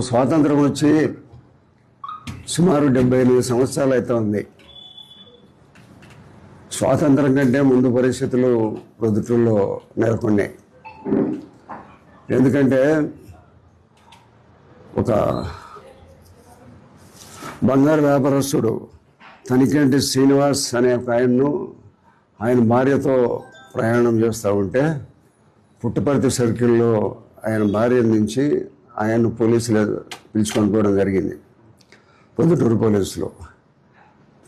స్వాతంత్రం వచ్చి సుమారు డెబ్బై ఎనిమిది సంవత్సరాలు అయితే ఉంది స్వాతంత్రం కంటే ముందు పరిస్థితులు ప్రొద్దుటూరులో నెలకొన్నాయి. ఎందుకంటే ఒక బంగారు వ్యాపారస్తుడు తనికంటి శ్రీనివాస్ అనే ఒక ఆయన్ను ఆయన భార్యతో ప్రయాణం చేస్తూ ఉంటే పుట్టపర్తి సర్కిల్లో ఆయన భార్య నుంచి ఆయన్ను పోలీసులు పిలుచుకొని పోవడం జరిగింది. పొద్దుటూరు పోలీసులు.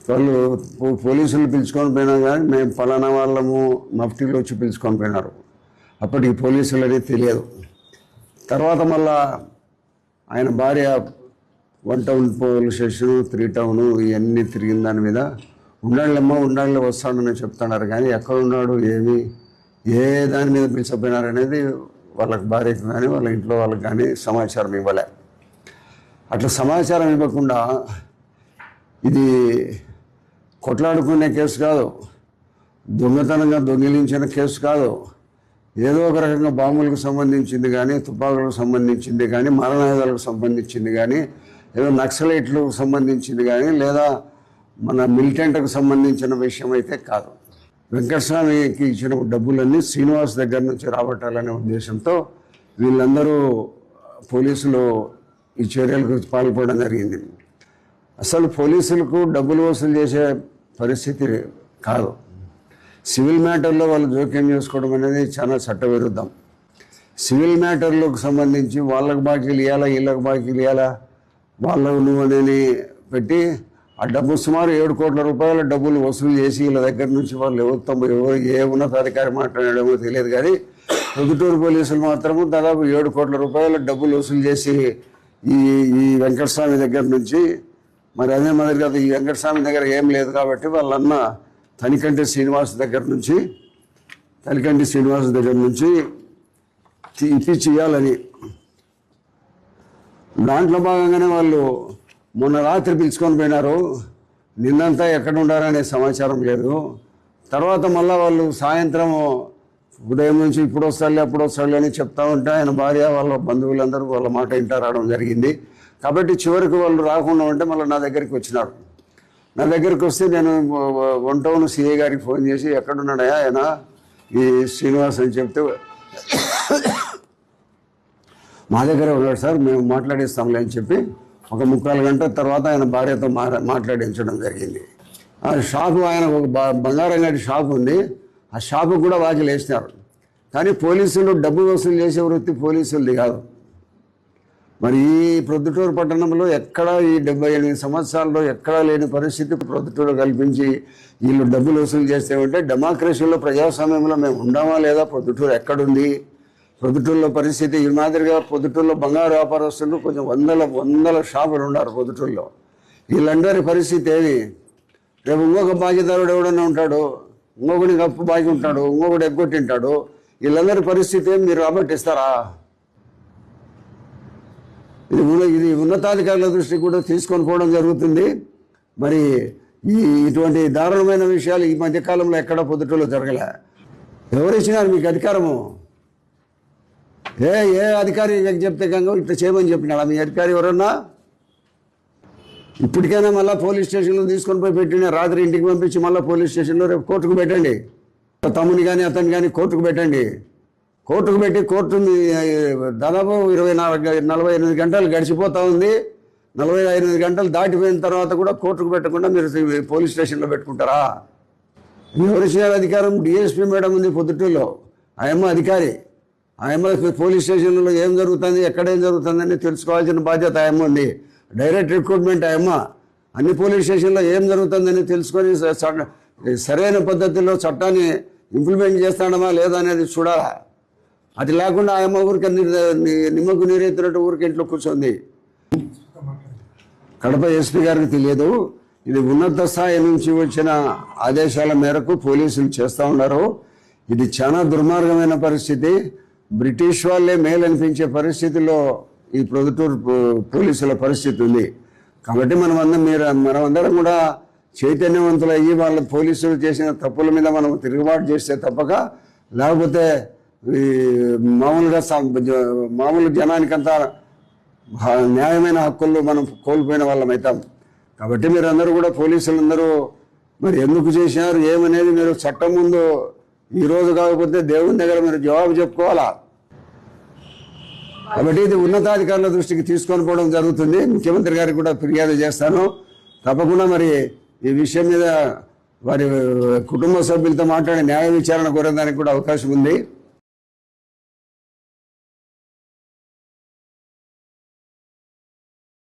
వాళ్ళు పోలీసులు పిలుచుకొని పోయినా కానీ మేము ఫలానా వాళ్ళము మఫ్టీలు వచ్చి పిలుచుకొని పోయినారు. అప్పటికి పోలీసులు అనేది తెలియదు. తర్వాత మళ్ళా ఆయన భార్య one town police station three town ఇవన్నీ తిరిగిన దాని మీద ఉండాలమ్మా ఉండాలి వస్తాడని చెప్తున్నారు. కానీ ఎక్కడ ఉన్నాడు ఏమి ఏ దాని మీద పిలిచిపోయినారు అనేది వాళ్ళకి భార్యకు కానీ వాళ్ళ ఇంట్లో వాళ్ళకి కానీ సమాచారం ఇవ్వలే. అట్లా సమాచారం ఇవ్వకుండా ఇది కొట్లాడుకునే కేసు కాదు. దొంగతనంగా దొంగిలించిన కేసు కాదు. ఏదో ఒక రకంగా బాంబులకు సంబంధించింది కానీ తుపాకులకు సంబంధించింది కానీ మరణాయుధాలకు సంబంధించింది కానీ ఏదో నక్సలైట్లకు సంబంధించింది కానీ లేదా మన మిలిటెంట్కు సంబంధించిన విషయం అయితే కాదు. వెంకటస్వామికి ఇచ్చిన డబ్బులన్నీ శ్రీనివాస్ దగ్గర నుంచి రాబట్టాలనే ఉద్దేశంతో వీళ్ళందరూ పోలీసులు ఈ చర్యలకు పాల్పడడం జరిగింది. అసలు పోలీసులకు డబ్బులు వసూలు చేసే పరిస్థితి కాదు. సివిల్ మ్యాటర్లో వాళ్ళు జోక్యం చేసుకోవడం అనేది చాలా చట్టవిరుద్ధం. సివిల్ మ్యాటర్లకు సంబంధించి వాళ్ళకు బాకీలు ఇవ్వాలా వీళ్ళకి బాకీలు ఇవ్వాలా వాళ్ళకు నువ్వు అనేది పెట్టి ఆ డబ్బు సుమారు ఏడు కోట్ల రూపాయల డబ్బులు వసూలు చేసి వీళ్ళ దగ్గర నుంచి వాళ్ళు ఎవరితో ఎవరు ఏ ఉన్నతాధికారి మాట్లాడేమో తెలియదు కానీ పొద్దుటూరు పోలీసులు మాత్రము దాదాపు ఏడు కోట్ల రూపాయల డబ్బులు వసూలు చేసి ఈ ఈ వెంకటస్వామి దగ్గర నుంచి మరి అదే మాదిరిగా ఈ వెంకటస్వామి దగ్గర ఏం లేదు కాబట్టి వాళ్ళన్న తనికంటి శ్రీనివాస్ దగ్గర నుంచి తనికంటి శ్రీనివాస్ దగ్గర నుంచి తీ- ఇప్పించి ఇవ్వాలని దాంట్లో భాగంగానే వాళ్ళు మొన్న రాత్రి పిలుచుకొని పోయినారు. నిన్నంతా ఎక్కడ ఉండారనే సమాచారం లేదు. తర్వాత మళ్ళీ వాళ్ళు సాయంత్రం ఉదయం నుంచి ఇప్పుడు వస్తాడులే అప్పుడు వస్తాడులే అని చెప్తా ఉంటే ఆయన భార్య వాళ్ళ బంధువులందరూ వాళ్ళ మాట ఇంట రావడం జరిగింది. కాబట్టి చివరికి వాళ్ళు రాకుండా ఉంటే మళ్ళీ నా దగ్గరికి వచ్చినారు. నా దగ్గరికి వస్తే నేను వన్ టౌన్ గారికి ఫోన్ చేసి ఎక్కడున్నాడయా ఆయన? ఈ శ్రీనివాస్ అని చెప్తే మా దగ్గర ఉన్నాడు సార్ మేము మాట్లాడేస్తాంలే అని చెప్పి ఒక ముక్కాలు గంట తర్వాత ఆయన భార్యతో మా మాట్లాడించడం జరిగింది. ఆ షాపు ఆయన ఒక బంగారం గడి షాప్ ఉంది. ఆ షాపు కూడా వాకిలు వేసినారు. కానీ పోలీసులు డబ్బు వసూలు చేసే వృత్తి పోలీసులది కాదు. మరి ఈ ప్రొద్దుటూరు పట్టణంలో ఎక్కడ ఈ డెబ్బై ఎనిమిది సంవత్సరాల్లో ఎక్కడా లేని పరిస్థితి ప్రొద్దుటూరు కల్పించి వీళ్ళు డబ్బులు వసూలు చేస్తే ఉంటే డెమోక్రసీలో ప్రజాస్వామ్యంలో మేము ఉండామా లేదా ప్రొద్దుటూరు ఎక్కడుంది? ప్రొద్దుటూరులో పరిస్థితి ఈ మాదిరిగా పొద్దుటూళ్ళలో బంగారు వ్యాపారస్తులు కొంచెం వందల వందల షాపులు ఉన్నారు పొద్దుటూళ్ళలో వీళ్ళందరి పరిస్థితి ఏది? రేపు ఇంకొక బాధ్యతరుడు ఎవడన్నా ఉంటాడు? ఇంకొకడికి అప్పు బాగి ఉంటాడు ఇంకొకటి ఎగ్గొట్టింటాడు వీళ్ళందరి పరిస్థితి ఏం? మీరు రాబట్టిస్తారా ఇది ఉన్న- ఇది ఉన్నతాధికారుల దృష్టికి కూడా తీసుకొని పోవడం జరుగుతుంది. మరి ఈ ఇటువంటి దారుణమైన విషయాలు ఈ మధ్యకాలంలో ఎక్కడ పొద్దుటూరులో జరగలే. ఎవరు ఇచ్చినారు మీకు అధికారము? ఏ ఏ అధికారి చెప్తే కనుక ఇట్లా చేయమని చెప్పినాడు? మీ అధికారి ఎవరన్నా? ఇప్పటికైనా మళ్ళీ పోలీస్ స్టేషన్లో తీసుకొని పోయి పెట్టిన రాత్రి ఇంటికి పంపించి మళ్ళీ పోలీస్ స్టేషన్లో రేపు కోర్టుకు పెట్టండి. తమ్ముని కానీ అతన్ని కానీ కోర్టుకు పెట్టండి. కోర్టుకు పెట్టి కోర్టు దాదాపు ఇరవై నాలుగు నలభై ఎనిమిది గంటలు గడిచిపోతూ ఉంది. నలభై ఎనిమిది గంటలు దాటిపోయిన తర్వాత కూడా కోర్టుకు పెట్టకుండా మీరు పోలీస్ స్టేషన్లో పెట్టుకుంటారా? మీ ఇచ్చినారు అధికారం డిఎస్పీ మేడం ఉంది పొద్దుటూరులో. ఆయమ్మ అధికారి. ఆయమ్మ పోలీస్ స్టేషన్లో ఏం జరుగుతుంది ఎక్కడ ఏం జరుగుతుందని తెలుసుకోవాల్సిన బాధ్యత ఆయమ్మ ఉంది డైరెక్ట్ రిక్రూట్మెంట్ ఆయమ్మ అన్ని పోలీస్ స్టేషన్లో ఏం జరుగుతుందని తెలుసుకొని సరైన పద్ధతిలో చట్టాన్ని ఇంప్లిమెంట్ చేస్తాడమా లేదా అనేది చూడాలా? అది లేకుండా ఆయమ్మ ఊరికి నిమ్మకు నీరెత్తినట్టు ఊరికి ఇంట్లో కూర్చోంది. కడప ఎస్పీ గారికి తెలియదు. ఇది ఉన్నత స్థాయి నుంచి వచ్చిన ఆదేశాల మేరకు పోలీసులు చేస్తూ ఉన్నారు. ఇది చాలా దుర్మార్గమైన పరిస్థితి. బ్రిటిష్ వాళ్ళే మేలు అనిపించే పరిస్థితిలో ఈ ప్రొద్దుటూరు పో- పోలీసుల పరిస్థితి ఉంది. కాబట్టి మనం అందరం మీరు మనమందరం కూడా చైతన్యవంతులు అయ్యి వాళ్ళ పోలీసులు చేసిన తప్పుల మీద మనం తిరుగుబాటు చేస్తే తప్పక లేకపోతే ఈ మామూలుగా మామూలు జనానికంతా న్యాయమైన హక్కులు మనం కోల్పోయిన వాళ్ళం అవుతాం కాబట్టి మీరందరూ కూడా పోలీసులందరూ మరి ఎందుకు చేశారు ఏమనేది మీరు చట్టం ముందు ఈరోజు కాకపోతే దేవుని దగ్గర మీరు జవాబు చెప్పుకోవాలా? కాబట్టి ఇది ఉన్నతాధికారుల దృష్టికి తీసుకొని పోవడం జరుగుతుంది. ముఖ్యమంత్రి గారికి కూడా ఫిర్యాదు చేస్తాను. తప్పకుండా మరి ఈ విషయం మీద వారి కుటుంబ సభ్యులతో మాట్లాడి న్యాయ విచారణ కోరేదానికి కూడా అవకాశం ఉంది.